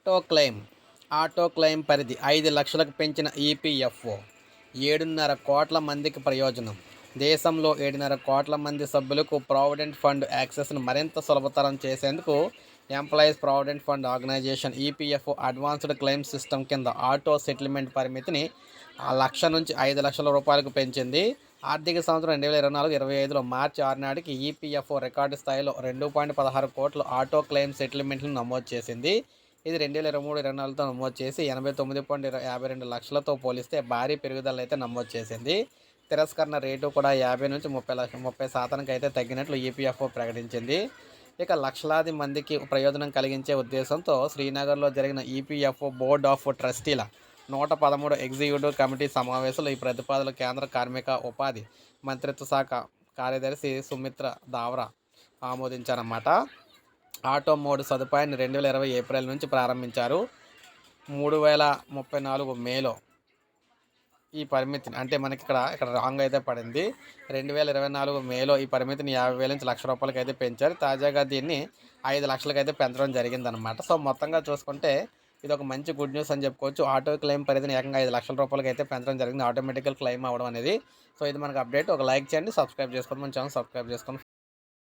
Auto claim auto claim పరిధి ఐదు లక్షలకు పెంచిన ఈపీఎఫ్ఓ ఏడున్నర కోట్ల మందికి ప్రయోజనం. దేశంలో ఏడున్నర కోట్ల మంది సభ్యులకు ప్రావిడెంట్ ఫండ్ యాక్సెస్ను మరింత సులభతరం చేసేందుకు employees provident fund organisation EPFO advanced claim system కింద ఆటో సెటిల్మెంట్ పరిమితిని ఆ లక్ష నుంచి ఐదు లక్షల రూపాయలకు పెంచింది. ఆర్థిక సంవత్సరం రెండు వేల ఇరవై నాలుగు ఇరవై ఐదులో మార్చి ఆరు నాటికి ఈపీఎఫ్ఓ రికార్డు స్థాయిలో రెండు పాయింట్ పదహారు కోట్ల ఆటో క్లెయిమ్ సెటిల్మెంట్లను నమోదు చేసింది. ఇది రెండు వేల ఇరవై మూడు ఇరవై నాలుగుతో నమోదు చేసి ఎనభై తొమ్మిది పాయింట్ యాభై రెండు లక్షలతో పోలిస్తే భారీ పెరుగుదల అయితే నమోదు చేసింది తిరస్కరణ రేటు కూడా యాభై నుంచి ముప్పై లక్ష ముప్పై శాతానికి అయితే తగ్గినట్లు ఈపీఎఫ్ఓ ప్రకటించింది. ఇక లక్షలాది మందికి ప్రయోజనం కలిగించే ఉద్దేశంతో శ్రీనగర్లో జరిగిన ఈపీఎఫ్ఓ బోర్డ్ ఆఫ్ ట్రస్టీల నూట పదమూడు ఎగ్జిక్యూటివ్ కమిటీ సమావేశంలో ఈ ప్రతిపాదనలు కేంద్ర కార్మిక ఉపాధి మంత్రిత్వ శాఖ కార్యదర్శి సుమిత్ర దావ్రా ఆమోదించారన్నమాట. ఆటో మోడ్ సదుపాయాన్ని రెండు వేల ఇరవై ఏప్రిల్ నుంచి ప్రారంభించారు. మూడు వేల ముప్పై నాలుగు మేలో ఈ పరిమితిని అంటే మనకి ఇక్కడ ఇక్కడ రాంగ్ అయితే పడింది. రెండు వేల ఇరవై నాలుగు మేలో ఈ పరిమితిని యాభై వేల నుంచి లక్ష రూపాయలకి అయితే పెంచారు. తాజాగా దీన్ని ఐదు లక్షలకైతే పెంచడం జరిగిందనమాట సో మొత్తంగా చూసుకుంటే ఇది ఒక మంచి గుడ్ న్యూస్ అని చెప్పుకోవచ్చు. ఆటో క్లెయిమ్ పరిధిని ఏకంగా ఐదు లక్షల రూపాయలకి అయితే పెంచడం జరిగింది. ఆటోమేటికల్ క్లెయిమ్ అవ్వడం అనేది. సో ఇది మనకు అప్డేట్. ఒక లైక్ చేయండి సబ్స్క్రైబ్ చేసుకోండి. మన ఛానల్ సబ్స్క్రైబ్ చేసుకోండి.